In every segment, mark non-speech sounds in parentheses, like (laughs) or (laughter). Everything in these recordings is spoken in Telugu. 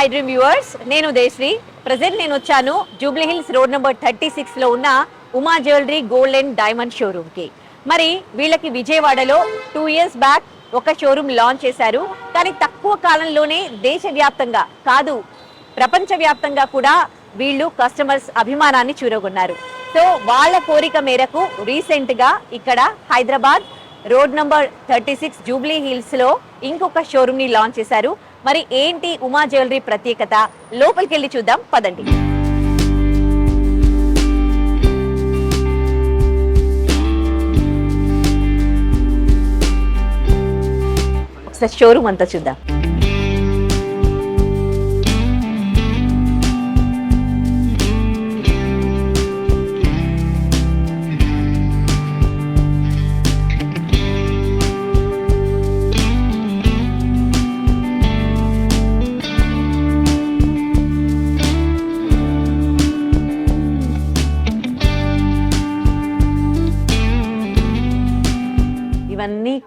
హాయ్ డ్రీమ్ వ్యూవర్స్ నేను దేశ్రీ. ప్రజెంట్ నేను వచ్చాను Jubilee Hills road number thirty సిక్స్లో ఉన్న Uma jewellery gold and diamond షోరూమ్కి మరి వీళ్ళకి విజయవాడలో టూ ఇయర్స్ బ్యాక్ ఒక షోరూమ్ లాంచ్ చేశారు. కానీ తక్కువ కాలంలోనే దేశవ్యాప్తంగా కాదు ప్రపంచవ్యాప్తంగా కూడా వీళ్ళు కస్టమర్స్ అభిమానాన్ని చూరగొన్నారు. సో వాళ్ళ కోరిక మేరకు రీసెంట్గా ఇక్కడ Hyderabad road number thirty six Jubilee హిల్స్లో ఇంకొక షోరూమ్ని లాంచ్ చేశారు. మరి ఏంటి ఉమా జ్యువెలరీ ప్రత్యేకత? లోపలికి వెళ్ళి చూద్దాం పదండి. ఒకసారి షోరూమ్ అంతా చూద్దాం.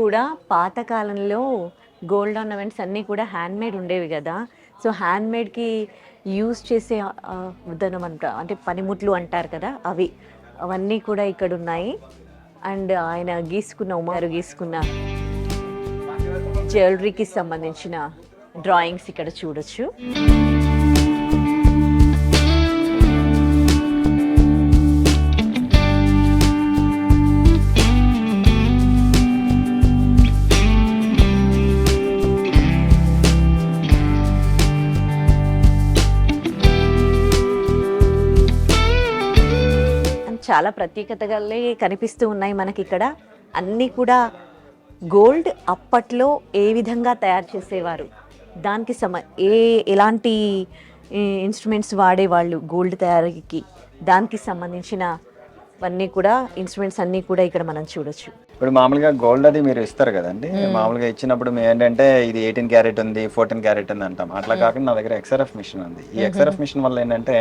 కూడా పాతకాలంలో గోల్డ్ ఆర్నమెంట్స్ అన్నీ కూడా హ్యాండ్మేడ్ ఉండేవి కదా. సో హ్యాండ్మేడ్కి యూజ్ చేసే ఆ, అంట అంటే పనిముట్లు అంటారు కదా అవి. అవన్నీ కూడా ఇక్కడ ఉన్నాయి. అండ్ ఆయన గీసుకున్న ఉమారు గీసుకున్న జ్యువెలరీకి సంబంధించిన డ్రాయింగ్స్ ఇక్కడ చూడొచ్చు. చాలా ప్రత్యేకతలే కనిపిస్తూ ఉన్నాయి మనకి ఇక్కడ అన్నీ కూడా గోల్డ్ అప్పట్లో ఏ విధంగా తయారు చేసేవారు? దానికి సమ ఏ ఎలాంటి ఇన్స్ట్రుమెంట్స్ వాడేవాళ్ళు గోల్డ్ తయారీకి? దానికి సంబంధించిన అన్నీ కూడా ఇన్స్ట్రుమెంట్స్ అన్నీ కూడా ఇక్కడ మనం చూడొచ్చు. ఇప్పుడు మామూలుగా గోల్డ్ అది మీరు ఇస్తారు కదండి. మామూలుగా ఇచ్చినప్పుడు మేము ఏంటంటే ఇది ఎయిటీన్ క్యారెట్ ఉంది ఫోర్టీన్ క్యారెట్ ఉంది అంటాం. అట్లా కాకుండా నా దగ్గర ఎక్స్ఆర్ఎఫ్ మిషన్ ఉంది. ఈ ఎక్స్ఆర్ఎఫ్ మిషన్ వల్ల ఏంటంటే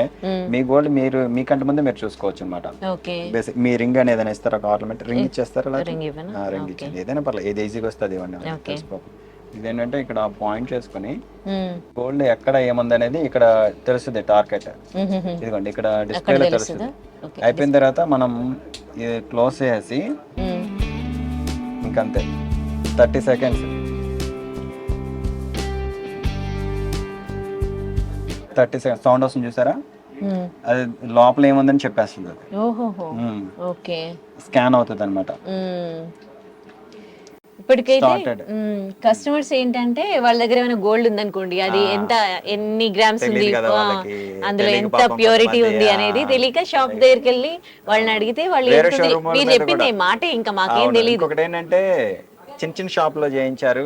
మీ గోల్డ్ మీరు మీకంటే ముందే మీరు చూసుకోవచ్చు అనమాట బేసిక్ మీ రింగ్ అనేది ఏదైనా ఇస్తారా? ఒక ఆర్నమెంట్ రింగ్ ఇచ్చేస్తారా? రింగ్ ఇచ్చింది ఏదైనా పర్లేదు. ఏది ఈజీగా వస్తుంది ఇవ్వండి Okay. తెలిసిపోకు ఇదేంటంటే ఇక్కడ పాయింట్ చేసుకుని గోల్డ్ ఎక్కడ ఏముంది అనేది ఇక్కడ తెలుస్తుంది టార్గెట్ ఇదిగోండి ఇక్కడ డిస్ప్లేలో తెలుస్తుంది? అయిపోయిన తర్వాత మనం క్లోజ్ చేసి ఇంకంతే thirty seconds. Thirty seconds. Sound వస్తుంది చూసారా? అది లోపల ఏముందని చెప్పేస్తుంది అది. ఓహోహో. ఓకే. స్కాన్ అవుతుంది అనమాట ఇప్పటికైతే. కస్టమర్స్ ఏంటంటే వాళ్ళ దగ్గర ఏమైనా గోల్డ్ ఉందనుకోండి అది ఎంత ఎన్ని గ్రామ్స్ ఉంది. అందులో ఎంత ప్యూరిటీ ఉంది అనేది. తెలియక షాప్ దగ్గరికి వెళ్ళి వాళ్ళని అడిగితే వాళ్ళు మీరు చెప్పింది మాట ఇంకా మాకేం. తెలియదు ఇంకొకటి ఏంటంటే చిన్న చిన్న షాప్లో చేయించారు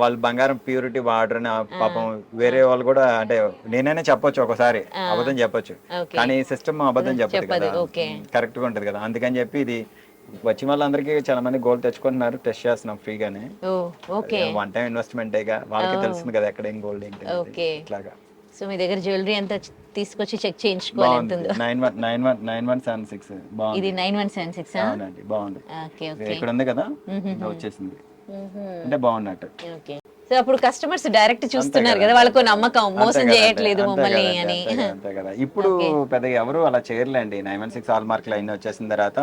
వాళ్ళు బంగారం ప్యూరిటీ వాడరు పాపం వేరే వాళ్ళు కూడా అంటే నేనైనా చెప్పొచ్చు ఒకసారి అబద్ధం చెప్పొచ్చు. కానీ సిస్టమ్ అబద్ధం చెప్పదు కదా. కరెక్ట్గా ఉంటది కదా అందుకని చెప్పి ఇది వచ్చిన వాళ్ళందరికీ చాలా మంది గోల్డ్ తెచ్చుకుంటున్నారు టెస్ట్ చేస్తున్నాం ఫ్రీగానే. వన్ టైం ఇన్వెస్ట్మెంట్ వాళ్ళకి తెలిసింది కదా ఎక్కడ ఏం గోల్డ్ ఏంటి. ఇట్లాగా. సో మీ దగ్గర జ్యువెలరీ అంతా తీసుకొచ్చి చెక్ చేయించుకోవాలి ఎంత nine one nine one nine one seven six. బాగుంది. ఇది నైన్ వన్ సెవెన్ సిక్స్ అవునండి బాగుంది. ఓకే ఇది ఓకే. ఇక్కడ ఉంది కదా? ఇది వచ్చేసింది. అంటే బాగున్నట్టు. ఓకే. సో అప్పుడు కస్టమర్స్ డైరెక్ట్ చూస్తున్నారు కదా. వాళ్ళకు నమ్మకం మోసం చేయట్లేదు మమ్మల్ని అని. అంతే కదా, ఇప్పుడు (laughs) పెద్దగా ఎవరు అలా చేయర్లేండి. Nine one six hallmark line వచ్చేసిన తర్వాత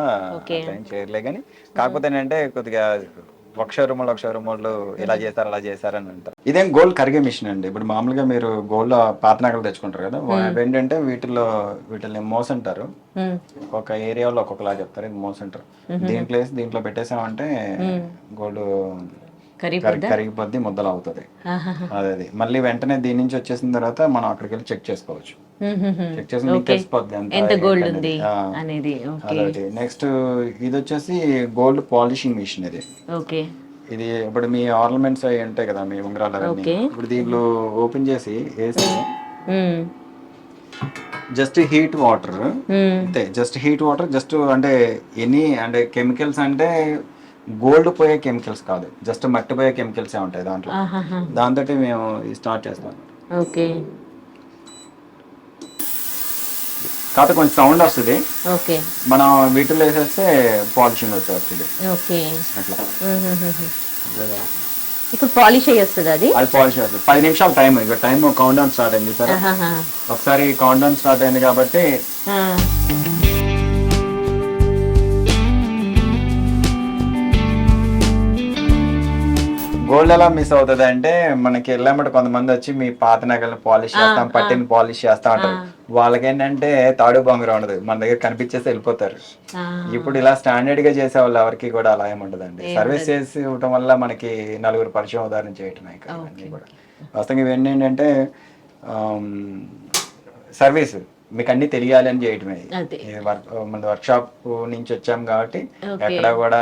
చేయర్లే కానీ కాకపోతే ఏంటంటే కొద్దిగా ఒక షోరూమ్ ఒక షోరూమ్ వాళ్ళు ఇలా చేస్తారు అలా చేస్తారు అని అంటారు. ఇదేం గోల్డ్ కరిగే మిషన్ అండి. ఇప్పుడు మామూలుగా మీరు గోల్డ్ పాత నగలు తెచ్చుకుంటారు కదా అవి ఏంటంటే వీటిలో వీటిని మోస్ అంటారు మ్మ్. ఒక్కొక్క ఏరియాలో ఒక్కొక్కలా చెప్తారు ఇది మోస్ అంటారు దీంట్లో వేసి దీంట్లో పెట్టేసామంటే గోల్డ్ కరిగిపోద్ది? ముద్దలు అవుతుంది. అదే అది. మళ్ళీ వెంటనే దీని నుంచి వచ్చేసిన తర్వాత మనం అక్కడికి వెళ్ళి చెక్ చేసుకోవచ్చు. చెక్ చేసి మీకు తెలిసిపోద్ది ఎంత గోల్డ్. ఉంది అనేది. నెక్స్ట్ ఇది వచ్చేసి గోల్డ్ పాలిషింగ్ మిషన్ ఇది. ఓకే. ఇది ఇప్పుడు మీ ఆర్నమెంట్స్ అవి ఉంటాయి కదా మీ ఉంగరాలు అవన్నీ. ఇప్పుడు దీంట్లో ఓపెన్ చేసి వేసి. Just heat water. అంతే. జస్ట్ హీట్ వాటర్ జస్ట్ అంటే ఎనీ అంటే కెమికల్స్ అంటే గోల్డ్ పోయే కెమికల్స్ కాదు. జస్ట్ మట్టి పోయే కెమికల్స్ ఏ ఉంటాయి దాంట్లో. దాంతో మేము స్టార్ట్ చేస్తాం. ఓకే. కాకపోతే కొంచెం సౌండ్ వస్తుంది. ఓకే. మనం వీటిలో వేసేస్తే పాలిషింగ్ వచ్చేస్తుంది ఓకే. అట్లా. ఇప్పుడు పాలిష్ అయ్యి వస్తుంది అది? అది పాలిష్ అవుతుంది పది నిమిషాలు టైం ఇక టైం కౌంట్ డౌన్ స్టార్ట్ అయింది సరే. ఒకసారి కౌంట్ డౌన్ స్టార్ట్ అయింది కాబట్టి గోల్డ్ ఎలా మిస్ అవుతుంది అంటే మనకి వెళ్ళామంటే కొంతమంది వచ్చి మీ పాత నగలను పాలిష్ చేస్తాం పట్టిన పాలిష్ చేస్తాం అంటారు వాళ్ళకి ఏంటంటే తాడు బొంగరం ఉండదు మన దగ్గర కనిపించేసి వెళ్ళిపోతారు. ఇప్పుడు ఇలా స్టాండర్డ్గా చేసే వాళ్ళు ఎవరికి కూడా అలా ఏముండదండి సర్వీస్ చేసి ఇవ్వటం వల్ల మనకి నలుగురు పరిచయం ఉదాహరణ చేయటమే ఇవన్నీ కూడా. వాస్తవంగా ఇవన్నీ ఏంటంటే సర్వీస్ మీకు అన్ని తెలియాలి అని చేయటమే మన వర్క్ షాప్ నుంచి వచ్చాం కాబట్టి ఎక్కడ కూడా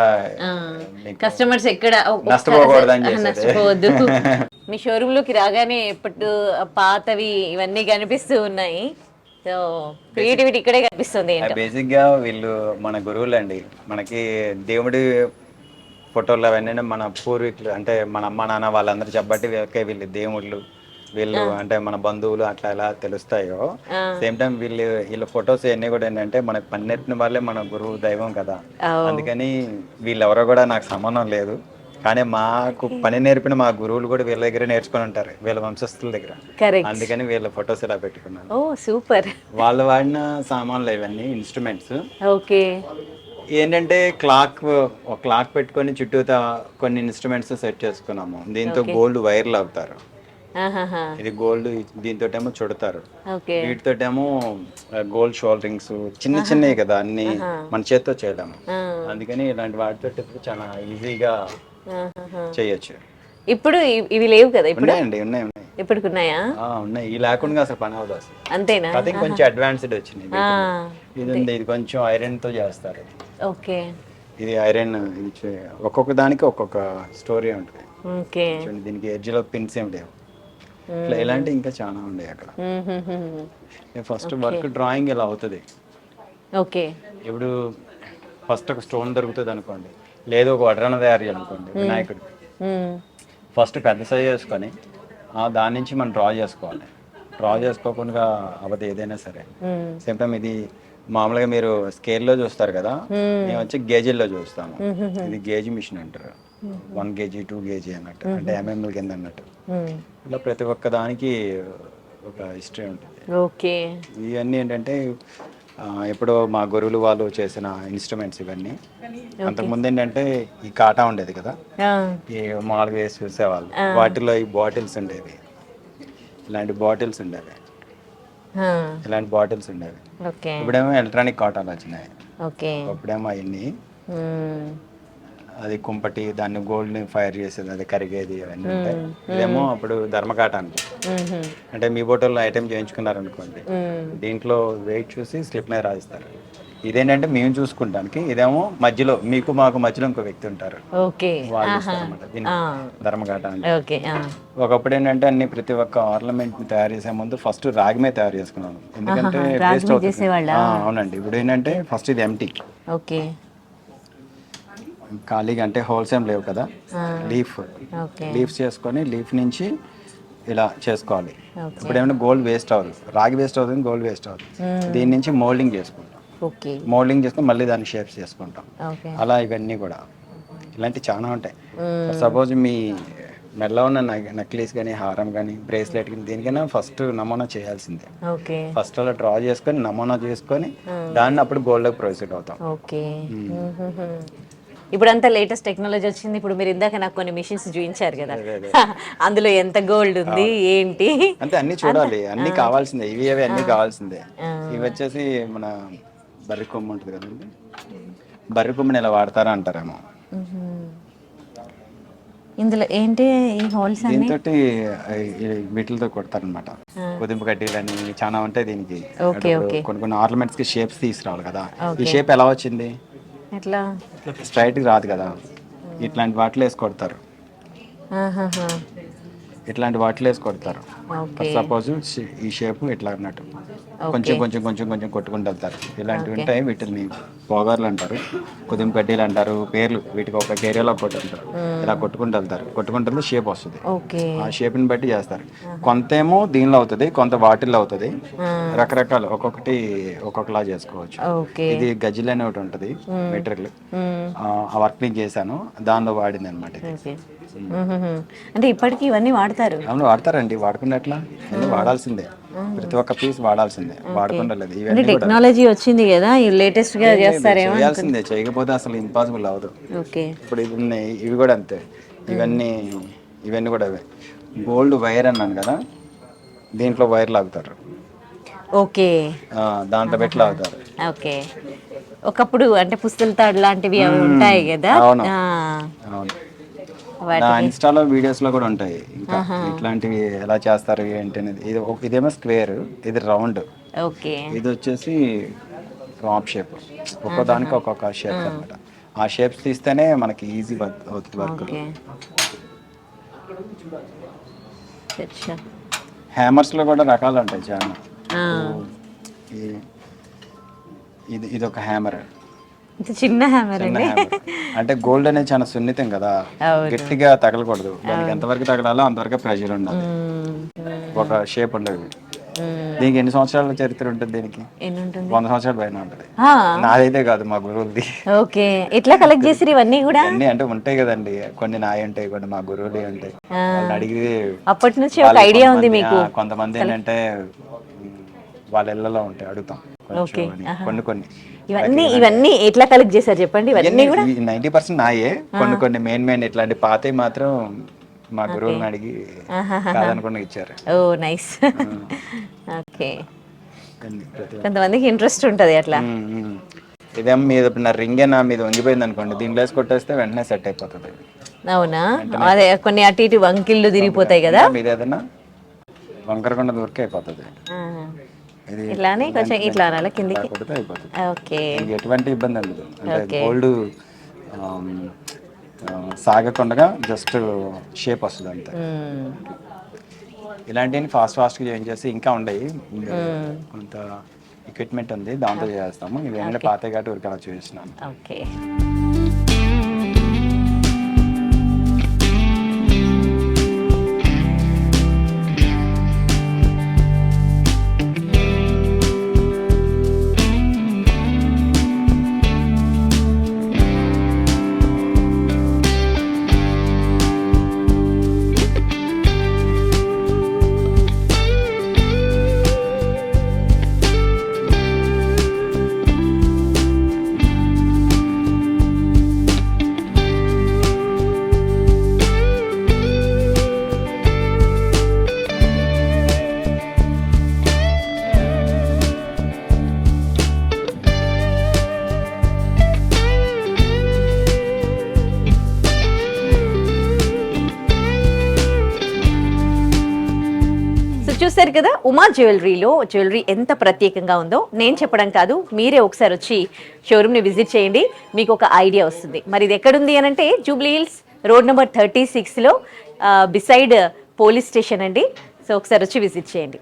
కస్టమర్స్ ఎక్కడ నష్టపోకూడదని ఆ, చేసేది. నష్టపోవద్దు. (laughs) మీ షోరూమ్లోకి రాగానే ఎప్పుడు పాతవి ఇవన్నీ కనిపిస్తూ ఉన్నాయి. సో క్రియేటివిటీ ఇక్కడే కనిపిస్తుంది బేసిక్గా వీళ్ళు మన గురువులు అండి మనకి దేవుడి ఫోటోలు అవన్నీ మన పూర్వీకులు అంటే మన అమ్మ నాన్న వాళ్ళందరూ చెప్పబట్టి వీళ్ళు దేవుళ్ళు. వీళ్ళు అంటే మన బంధువులు అట్లా ఎలా తెలుస్తాయో. సేమ్ టైం వీళ్ళు వీళ్ళ ఫొటోస్ ఇవన్నీ కూడా ఏంటంటే మనకి పని నేర్పిన వాళ్ళే మన గురువు దైవం కదా. అందుకని వీళ్ళెవరో కూడా నాకు సంబంధం లేదు. కానీ మాకు పని నేర్పిన మా గురువులు కూడా వీళ్ళ దగ్గర నేర్చుకొని ఉంటారు వీళ్ళ వంశస్థుల దగ్గర. అందుకని వీళ్ళ ఫొటోస్ ఇలా పెట్టుకున్నాను. Oh super. వాళ్ళు వాడిన సామాన్లు ఇవన్నీ ఇన్స్ట్రుమెంట్స్ ఓకే. ఏంటంటే క్లాక్ ఒక క్లాక్ పెట్టుకొని చుట్టూతా కొన్ని ఇన్స్ట్రుమెంట్స్ సెట్ చేసుకున్నాము. దీంతో గోల్డ్ వైర్లు అవుతారు. ఇది గోల్డ్ దీంతో ఏమో చుడతారు. ఓకే. వీటితోటేమో గోల్డ్ షోల్ రింగ్స్ చిన్న చిన్నవి కదా అన్ని మన చేత్తో చేయలేము ఆ. అందుకని ఇలాంటి వాటితో చాలా ఈజీగా. చేయొచ్చు. ఇప్పుడు ఇవి లేవు కదా ఇప్పుడు? ఉన్నాయండి ఉన్నాయి ఉన్నాయి. ఇప్పటికి ఉన్నాయా? ఆ, ఉన్నాయి. ఈ లేకుండా అసలు పని అవ్వదు అసలు. అంతేనా? అదే కొంచెం అడ్వాన్స్డ్ వచ్చింది ఇది ఉంది ఇది కొంచెం ఐరన్తో చేస్తారు ఓకే. ఇది ఐరన్ ఇది ఒక్కొక్క దానికి ఒక్కొక్క స్టోరీ ఉంటుంది. ఓకే. దీనికి లో పిన్స్ ఏం లేవు. ఇట్లా ఇలాంటి ఇంకా చాలా ఉన్నాయి అక్కడ. ఫస్ట్ వర్క్ డ్రాయింగ్ ఇలా అవుతుంది? ఓకే ఇప్పుడు ఫస్ట్ ఒక స్టోన్ దొరుకుతుంది అనుకోండి లేదు ఒక వడ్రన తయారు చేయాలనుకోండి వినాయకుడు. ఫస్ట్ పెద్ద సైజ్ చేసుకొని దాని నుంచి మనం డ్రా చేసుకోవాలి. డ్రా చేసుకోకుండా అవ్వదు ఏదైనా సరే. సేమ్ టైం ఇది మామూలుగా మీరు స్కేల్లో చూస్తారు కదా మేము. వచ్చి గేజీల్లో చూస్తాము. ఇది గేజ్ మిషన్ అంటారు. వన్ కేజీ టూ కేజీ అన్నట్టు. అంటే ఎంఎంఎల్ కింద అన్నట్టు. ఇలా ప్రతి ఒక్క దానికి ఒక హిస్టరీ ఉంటుంది. ఓకే. ఇవన్నీ ఏంటంటే ఎప్పుడో మా గురువులు వాళ్ళు చేసిన ఇన్స్ట్రుమెంట్స్ ఇవన్నీ. అంతకుముందు ఏంటంటే ఈ కాటా ఉండేది కదా. ఆ, ఈ మామూలుగా వేసి చూసేవాళ్ళు. వాటిలో ఈ బాటిల్స్ ఉండేవి. ఇలాంటి బాటిల్స్ ఉండేవి. ఇలాంటి బాటిల్స్ ఉండేవి. ఓకే. ఇప్పుడేమో ఎలక్ట్రానిక్ కాటాలు వచ్చినాయి. ఓకే. అప్పుడేమో అవన్నీ. అది కుంపటి దాన్ని గోల్డ్ని ఫైర్ చేసేది అది కరిగేది అవన్నీ ఉంటాయి. ఇదేమో అప్పుడు ధర్మకాటానికి మ్మ్. అంటే మీ బోటల్లో ఐటెం చేయించుకున్నారు అనుకోండి మ్మ్. దీంట్లో వెయిట్ చూసి స్లిప్ మీద రాయిస్తారు ఇదేంటంటే మేము చూసుకుంటానికి ఇదేమో మధ్యలో మీకు మాకు మధ్యలో ఇంకో వ్యక్తి ఉంటారు. ధర్మఘాట ఆ. ఒకప్పుడు ఏంటంటే అన్ని ప్రతి ఒక్క ఆర్నమెంట్ని తయారు చేసే ముందు ఫస్ట్ రాగిమే తయారు చేసుకున్నాను. ఎందుకంటే అవునండి. ఇప్పుడు ఏంటంటే ఫస్ట్ ఇది ఎంటీ ఖాళీగా అంటే హోల్సేమ్ లేవు కదా. లీఫ్. లీఫ్స్ చేసుకొని లీఫ్ నుంచి ఇలా చేసుకోవాలి. ఇప్పుడు ఏమైనా గోల్డ్ వేస్ట్ అవ్వదు. రాగి వేస్ట్ అవుతుంది గోల్డ్ వేస్ట్ అవుతుంది. దీని నుంచి మోల్డింగ్ చేసుకుంటాం. మోల్డింగ్ చేసుకొని మళ్ళీ దాన్ని షేప్స్ చేసుకుంటాం. అలా ఇవన్నీ కూడా. ఇలాంటివి చాలా ఉంటాయి. సపోజ్ మీ మెడలో ఉన్న నెక్లెస్ కానీ హారం కానీ బ్రేస్లెట్ కానీ దేనికైనా ఫస్ట్ నమూనా చేయాల్సిందే. ఫస్ట్ అలా డ్రా చేసుకొని నమూనా చేసుకొని దాన్ని అప్పుడు గోల్డ్కి ప్రొసీడ్ అవుతాం. ఓకే ఇప్పుడు అంతా లేటెస్ట్ టెక్నాలజీ వచ్చింది. ఇప్పుడు మీరు ఇందాక నాకు కొన్ని మిషన్స్ చూపించారు కదా. (laughs) అందులో ఎంత గోల్డ్ ఉంది ఏంటి? అంతే అన్ని చూడాలి. అన్ని కావాల్సిందే. ఇవి అవి అన్ని కావాల్సిందే. ఇవి వచ్చేసి మన బర్రి కొమ్ము ఉంటుంది కదండి. బర్రి కొమ్ముని ఇలా వాడతారా అంటారేమో. ఇందులో ఏంటి ఈ హోల్స్ అన్ని? దీంతో వీటితో కొడతారనమాట. కుదింపు కడ్డీలని చాలా ఉంటాయి దీనికి. కొన్ని కొన్ని ఆర్నమెంట్స్కి షేప్స్ తీసుకురావాలి కదా. ఈ షేప్ ఎలా వచ్చింది? ఎట్లా? స్ట్రైట్ రాదు కదా. ఇట్లాంటి వాటిలో వేసి కొడతారు. ఆహాహా. ఇట్లాంటి వాటిలో వేసి కొడతారు. సపోజ్ ఈ షేప్ ఇట్లా అన్నట్టు. కొంచెం కొంచెం కొంచెం కొంచెం కొట్టుకుంటూ వెళ్తారు. ఇలాంటివి ఉంటాయి. వీటిని పోగార్లు అంటారు. కుదింపు కడ్డీలు అంటారు. పేర్లు. వీటికి ఒక ఏరియాలో కొట్టుంటారు ఇలా కొట్టుకుంటూ వెళ్తారు. కొట్టుకుంటే షేప్ వస్తుంది. ఆ షేప్ని బట్టి చేస్తారు. కొంత ఏమో దీనిలో అవుతుంది కొంత వాటిల్లో అవుతుంది. రకరకాలు ఒక్కొక్కటి ఒక్కొక్కలా చేసుకోవచ్చు. ఇది గజ్జిల్ అనే ఒకటి ఉంటుంది మెటీరియల్. ఆ వర్క్ని చేశాను. దానిలో వాడింది అనమాట ఇది. అంటే ఇప్పటికీ ఇవన్నీ వాడతారు? అవును వాడతారండి. వాడకుండా ఎట్లా? వాడాల్సిందే. ప్రతి ఒక్క పీస్ వాడాల్సిందే. వాడకుండా లేదు. అంటే ఇవన్నీ టెక్నాలజీ వచ్చింది కదా లేటెస్ట్గా చేస్తారేమో చేయాల్సిందే. చేయకపోతే అసలు ఇంపాసిబుల్ అవ్వదు. ఓకే. ఇప్పుడు ఇది ఉన్నాయి. ఇవి కూడా అంతే. ఇవన్నీ ఇవన్నీ కూడా అవే. గోల్డ్ వైర్ అన్నాను కదా దీంట్లో వైర్ లాగుతారు. ఓకే. ఆ, దాంట్లో పెట్టి లాగుతారు. ఓకే. ఒకప్పుడు అంటే పుస్తల తాడు లాంటివి అవి ఉంటాయి కదా? అవును. నా ఇన్స్టాలో వీడియోస్లో కూడా ఉంటాయి. ఇంకా ఇట్లాంటివి ఎలా చేస్తారు ఏంటి అనేది. ఇది ఇదేమో స్క్వేర్ ఇది రౌండ్. ఓకే. ఇది వచ్చేసి రాప్ షేప్. ఒక్కో దానికి ఒక్కొక్క షేప్ అన్నమాట. ఆ షేప్స్ తీస్తేనే మనకి ఈజీ అవుతుంది వర్క్. హ్యామర్స్లో కూడా రకాలు ఉంటాయి చాలా. ఇది ఇది ఒక హ్యామర్. చిన్న హ్యామర్ అండి. అంటే గోల్డ్ అనేది చాలా సున్నితం కదా. గట్టిగా తగలకూడదు. దానికి ఎంతవరకు తగలాలో అంతవరకు ప్రెషర్ ఉండాలి. ఒక షేప్ ఉండదు. దీనికి ఎన్ని సంవత్సరాల చరిత్ర ఉంటుంది దీనికి? వంద సంవత్సరాల పైన ఉంటుంది. నాదైతే కాదు మా గురువులది. ఓకే. ఎట్లా కలెక్ట్ చేసిరు ఇవన్నీ కూడా? అన్ని అంటే ఉంటాయి కదండి. కొన్ని నాయి ఉంటాయి కొన్ని మా గురువులు ఉంటాయి. అడిగి అప్పటి నుంచి ఒక ఐడియా ఉంది మీకు. కొంతమంది ఏంటంటే వాళ్ళ ఇళ్ళలో ఉంటాయి అడుగుతాం. కొన్ని కొన్ని. ఇవన్నీ ఇవన్నీ ఎట్లా కలెక్ట్ చేశారు చెప్పండి? ఇవన్నీ కూడా నైన్టీ పర్సెంట్ నాయే. కొన్ని కొన్ని మెయిన్ మెయిన్ ఇట్లాంటి పాతవి మాత్రం మా గురువులను అడిగి కాదనుకుండా ఇచ్చారు. Oh nice. ఓకే. కొంతమందికి ఇంట్రెస్ట్ ఉంటుంది అట్లా. ఇదేం మీద నా రింగే నా మీద వంగిపోయింది అనుకోండి. దీంట్లో వేసి కొట్టేస్తే వెంటనే సెట్ అయిపోతుంది. అవునా? అదే కొన్ని అటు ఇటు వంకిళ్ళు తిరిగిపోతాయి కదా. మీద ఏదైనా వంకరకుండా దొరికి అయిపోతుంది. ఇట్లానే కొంచెం ఇట్లా అనాలా కిందికి? ఓకే. ఎటువంటి ఇబ్బంది ఉండదు. అంటే గోల్డ్ సాగకుండా జస్ట్ షేప్ వస్తుంది అంతే. ఇలాంటివి ఫాస్ట్ ఫాస్ట్గా చేంజ్ చేసి ఇంకా ఉండయి. కొంత ఎక్విప్మెంట్ ఉంది దాంతో చేస్తాము. ఇవి ఏంటంటే పాత కాబట్టి ఊరికి అలా చూపిస్తున్నాను ఓకే. చూశారు కదా ఉమా జ్యువెలరీలో జ్యువెలరీ ఎంత ప్రత్యేకంగా ఉందో. నేను చెప్పడం కాదు మీరే ఒకసారి వచ్చి షోరూమ్ని విజిట్ చేయండి మీకు ఒక ఐడియా వస్తుంది. మరి ఇది ఎక్కడుంది అని అంటే Jubilee Hills road number thirty సిక్స్లో బిసైడ్ పోలీస్ స్టేషన్ అండి. సో ఒకసారి వచ్చి విజిట్ చేయండి.